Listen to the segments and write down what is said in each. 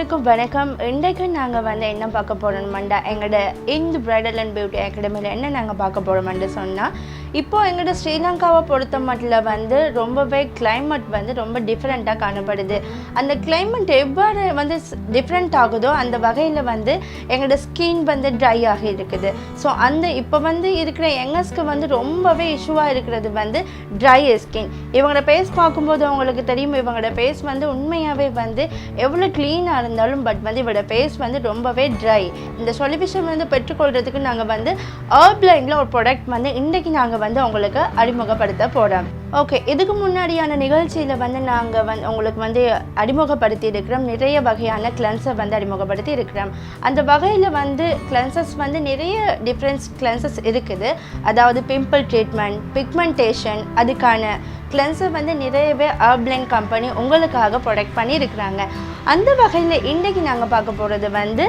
எல்லாருக்கும் வணக்கம். இன்றைக்கு நாங்கள் வந்து என்ன பார்க்க போகிறோம்டா எங்களோட இந்த பிரைடல் அண்ட் பியூட்டி அகாடமியில் என்ன நாங்கள் பார்க்க போகிறோம்னு சொன்னால் இப்போ எங்களோட ஸ்ரீலங்காவை பொறுத்த மட்டும் வந்து ரொம்பவே கிளைமேட் வந்து ரொம்ப டிஃப்ரெண்ட்டாக காணப்படுது. அந்த கிளைமேட் எவ்வாறு வந்து டிஃப்ரெண்ட் ஆகுதோ அந்த வகையில் வந்து எங்களோட ஸ்கின் வந்து ட்ரை ஆகி இருக்குது. ஸோ அந்த இப்போ வந்து இருக்கிற யங்கர்ஸ்க்கு வந்து ரொம்பவே இஷ்யூவாக இருக்கிறது வந்து ட்ரை ஸ்கின் இவங்களோட ஃபேஸ் பார்க்கும்போது அவங்களுக்கு தெரியும் இவங்களோட ஃபேஸ் வந்து உண்மையாகவே வந்து எவ்வளோ க்ளீனாக இருந்தாலும் பட் வந்து இவரோட ஃபேஸ் வந்து ரொம்பவே ட்ரை இந்த சொல்யூஷன் வந்து பெற்றுக்கொள்கிறதுக்கு நாங்கள் வந்து ஆப்லைனில் ஒரு ப்ராடக்ட் வந்து இன்றைக்கி நாங்கள் வந்து உங்களுக்கு அறிமுகப்படுத்த போகிறோம் ஓகே இதுக்கு முன்னாடியான நிகழ்ச்சியில் வந்து நாங்கள் வந்து உங்களுக்கு வந்து அறிமுகப்படுத்தி இருக்கிறோம். நிறைய வகையான கிளென்சர் வந்து அறிமுகப்படுத்தி இருக்கிறோம். அந்த வகையில் வந்து கிளென்சஸ் வந்து நிறைய டிஃப்ரென்ஸ் கிளென்சஸ் இருக்குது. அதாவது பிம்பிள் ட்ரீட்மெண்ட் பிக்மெண்டேஷன் அதுக்கான கிளென்சர் வந்து நிறையவே ஆப்லைன் கம்பெனி உங்களுக்காக ப்ரொடக்ட் பண்ணியிருக்கிறாங்க. அந்த வகையில் இன்றைக்கு நாங்கள் பார்க்க போகிறது வந்து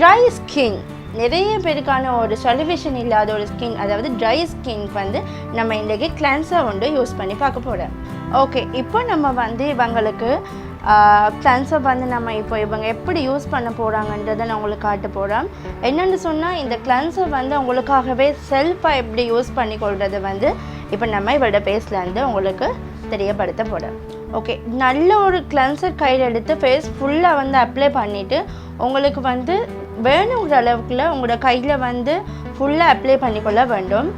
ட்ரை ஸ்கின் நிறைய பேருக்கான ஒரு சொல்யூஷன் இல்லாத ஒரு ஸ்கின் அதாவது ட்ரை ஸ்கின்க்கு வந்து நம்ம இன்றைக்கி கிளென்சர் ஒன்று யூஸ் பண்ணி பார்க்க போகிறோம் ஓகே இப்போ நம்ம வந்து இவங்களுக்கு கிளென்சர் வந்து நம்ம இப்போ இவங்க எப்படி யூஸ் பண்ண போகிறாங்கன்றதை நான் உங்களுக்கு காட்ட போகிறேன் என்னென்னு சொன்னால் இந்த கிளென்சர் வந்து உங்களுக்காகவே செல்ஃபாக எப்படி யூஸ் பண்ணி கொள்வது வந்து இப்போ நம்ம இவரோட பேஸ்லேருந்து உங்களுக்கு தெரியப்படுத்த போகிறோம் ஓகே நல்ல ஒரு கிளென்சர் கையில் எடுத்து ஃபேஸ் ஃபுல்லாக வந்து அப்ளை பண்ணிவிட்டு உங்களுக்கு வந்து வேணுங்கிற அளவுக்குள்ள உங்களோட கையில் வந்து ஃபுல்லாக அப்ளை பண்ணிக்கொள்ள வேண்டும்.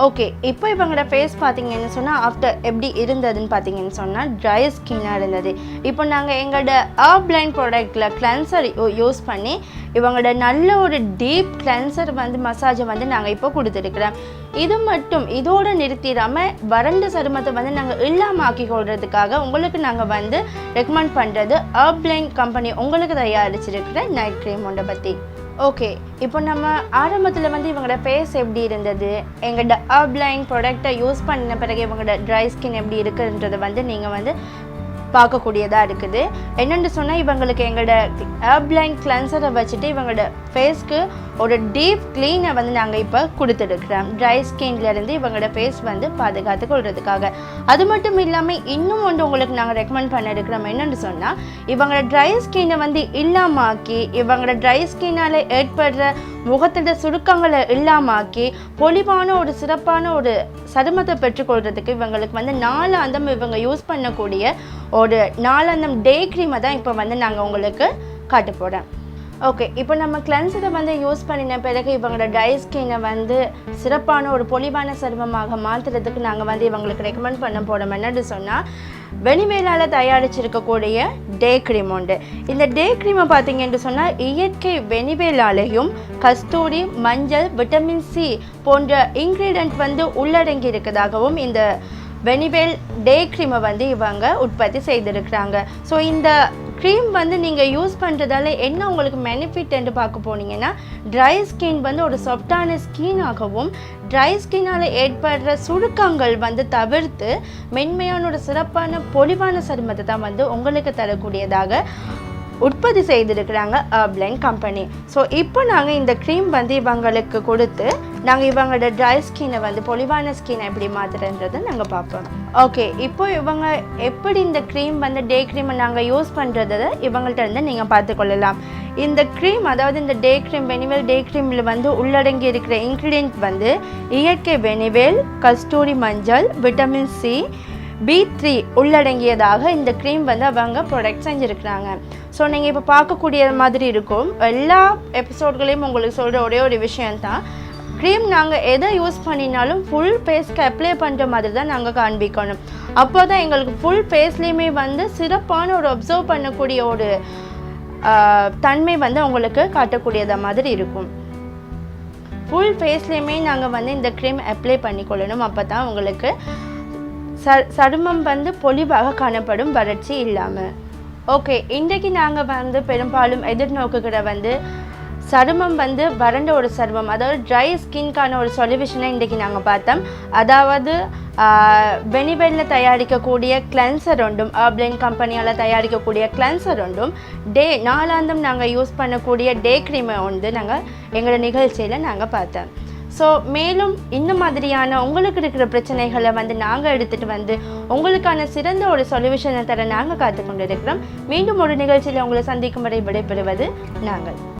ஓகே இப்போ இவங்களோட ஃபேஸ் பார்த்தீங்கன்னு சொன்னால் ஆஃப்டர் எப்படி இருந்ததுன்னு பார்த்தீங்கன்னு சொன்னால் ட்ரை ஸ்கின்னாக இருந்தது. இப்போ நாங்கள் எங்களோட ஆப்லைன் ப்ராடக்டில் கிளென்சர் யூஸ் பண்ணி இவங்களோட நல்ல ஒரு டீப் கிளென்சர் வந்து மசாஜை வந்து நாங்கள் இப்போ கொடுத்துருக்குறோம். இது மட்டும் இதோடு நிறுத்திடாமல் வறண்ட சருமத்தை வந்து நாங்கள் இல்லாமல் ஆக்கி கொள்றதுக்காக உங்களுக்கு நாங்கள் வந்து ரெக்கமெண்ட் பண்ணுறது ஆப்லைன் கம்பெனி உங்களுக்கு தயாரிச்சிருக்கிற நைட் க்ரீம் ஒன்றை பற்றி ஓகே இப்போ நம்ம ஆரம்பத்தில் வந்து இவங்களோட ஃபேஸ் எப்படி இருந்தது? எங்கள் ட ஆப்லைன் ப்ராடக்டை யூஸ் பண்ண பிறகு இவங்களோட ட்ரை ஸ்கின் எப்படி இருக்குன்றதை வந்து நீங்கள் வந்து பார்க்கக்கூடியதாக இருக்குது. என்னென்னு சொன்னால் இவங்களுக்கு எங்களோட ஆப்லைன் கிளன்சரை வச்சுட்டு இவங்களோட ஃபேஸ்க்கு ஒரு டீப் க்ளீனை வந்து நாங்கள் இப்போ கொடுத்துருக்குறோம். ட்ரை ஸ்கின்லேருந்து இவங்களோட ஃபேஸ் வந்து பாதுகாத்து கொள்றதுக்காக. அது மட்டும் இல்லாமல் இன்னும் ஒன்று உங்களுக்கு நாங்கள் ரெக்கமெண்ட் பண்ண இருக்கிறோம் என்னென்னு சொன்னால் இவங்களோட ட்ரை ஸ்கின்னை வந்து இல்லாமாக்கி இவங்களோட ட்ரை ஸ்கின்னால் ஏற்படுற முகத்தோட சுருக்கங்களை இல்லாமாக்கி பொலிவான ஒரு சிறப்பான ஒரு சருமத்தை பெற்றுக்கொள்றதுக்கு இவங்களுக்கு வந்து நாலாந்தம் இவங்க யூஸ் பண்ணக்கூடிய ஒரு நாலாந்தம் டே க்ரீமை தான் இப்போ வந்து நாங்கள் உங்களுக்கு காட்ட போகிறேன் ஓகே இப்போ நம்ம கிளென்சரை வந்து யூஸ் பண்ணின பிறகு இவங்களோட ட்ரை ஸ்கின்னை வந்து சிறப்பான ஒரு பொலிவான சருமமாக மாற்றுறதுக்கு நாங்கள் வந்து இவங்களுக்கு ரெக்கமெண்ட் பண்ண போகிறோம் என்னன்னு சொன்னால் வெனிவேலால் தயாரிச்சிருக்கக்கூடிய டே க்ரீம் உண்டு. இந்த டே க்ரீமை பார்த்தீங்கன்னு சொன்னால் இயற்கை வெனிவேலாலையும் கஸ்தூரி மஞ்சள் விட்டமின் சி போன்ற இன்க்ரீடியன்ட் வந்து உள்ளடங்கி இருக்கதாகவும் இந்த வெனிவேல் டே க்ரீமை வந்து இவங்க உற்பத்தி செய்திருக்கிறாங்க. ஸோ இந்த க்ரீம் வந்து நீங்கள் யூஸ் பண்ணுறதால என்ன உங்களுக்கு பெனிஃபிட் என்று பார்க்க போனீங்கன்னா ட்ரை ஸ்கின் வந்து ஒரு சாஃப்டான ஸ்கின்னாகவும் ட்ரை ஸ்கின்னால் ஏற்படுற சுருக்கங்கள் வந்து தவிர்த்து மென்மையான ஒரு சிறப்பான பொலிவான சருமத்தை தான் வந்து உங்களுக்கு தரக்கூடியதாக உற்பத்தி செய்திருக்கிறாங்க ஆப்லைன் கம்பெனி ஸோ இப்போ நாங்கள் இந்த க்ரீம் வந்து இவங்களுக்கு கொடுத்து நாங்கள் இவங்களோட ட்ரை ஸ்கின்னை வந்து பொலிவான ஸ்கினை எப்படி மாற்றுறன்றதை நாங்கள் பார்ப்போம். ஓகே இப்போ இவங்க எப்படி இந்த க்ரீம் வந்து டே க்ரீமை நாங்கள் யூஸ் பண்ணுறதை இவங்கள்ட்ட இருந்து நீங்கள் பார்த்துக்கொள்ளலாம். இந்த க்ரீம் அதாவது இந்த டே க்ரீம் வெனிவேல் டே க்ரீமில் வந்து உள்ளடங்கி இருக்கிற இன்க்ரீடியன்ட் வந்து இயற்கை வெனிவேல் கஸ்தூரி மஞ்சள் விட்டமின் சி பி த்ரீ உள்ளடங்கியதாக இந்த க்ரீம் வந்து அவங்க ப்ரொடக்ட் செஞ்சுருக்கிறாங்க. ஸோ நீங்கள் இப்போ பார்க்கக்கூடிய மாதிரி இருக்கும். எல்லா எபிசோட்களையும் உங்களுக்கு சொல்கிற ஒரே ஒரு விஷயந்தான் க்ரீம் நாங்கள் எதை யூஸ் பண்ணினாலும் ஃபுல் ஃபேஸ்க்கு அப்ளை பண்ணுற மாதிரி தான் நாங்கள் காண்பிக்கணும். அப்போ தான் எங்களுக்கு ஃபுல் ஃபேஸ்லேயுமே வந்து சிறப்பான ஒரு அப்சர்வ் பண்ணக்கூடிய ஒரு தன்மை வந்து உங்களுக்கு காட்டக்கூடியதாக மாதிரி இருக்கும். ஃபுல் ஃபேஸ்லேயுமே நாங்கள் வந்து இந்த க்ரீம் அப்ளை பண்ணிக்கொள்ளணும். அப்போ தான் உங்களுக்கு ச சருமம் வந்து பொலிவாக காணப்படும் வறட்சி இல்லாமல். ஓகே இன்றைக்கு நாங்கள் வந்து பெரும்பாலும் எதிர்நோக்குகிற வந்து சருமம் வந்து வறண்ட ஒரு சருமம் அதாவது ட்ரை ஸ்கின்கான ஒரு சொல்யூஷனை இன்றைக்கி நாங்கள் பார்த்தோம். அதாவது வெனிவெல்ல தயாரிக்கக்கூடிய கிளென்சர் உண்டும் ஆப்லைன் கம்பெனியால் தயாரிக்கக்கூடிய கிளென்சர் உண்டும் டே நாளாந்தும் நாங்கள் யூஸ் பண்ணக்கூடிய டே க்ரீமை வந்து நாங்கள் எங்களோட நிகழ்ச்சியில் நாங்கள் பார்த்தோம். ஸோ மேலும் இந்த மாதிரியான உங்களுக்கு இருக்கிற பிரச்சனைகளை வந்து நாங்கள் எடுத்துகிட்டு வந்து உங்களுக்கான சிறந்த ஒரு சொல்யூஷனை தர நாங்கள் காத்து கொண்டிருக்கிறோம் மீண்டும் ஒரு நிகழ்ச்சியில் உங்களை சந்திக்கும் வரை விடைபெறுவது நாங்கள்.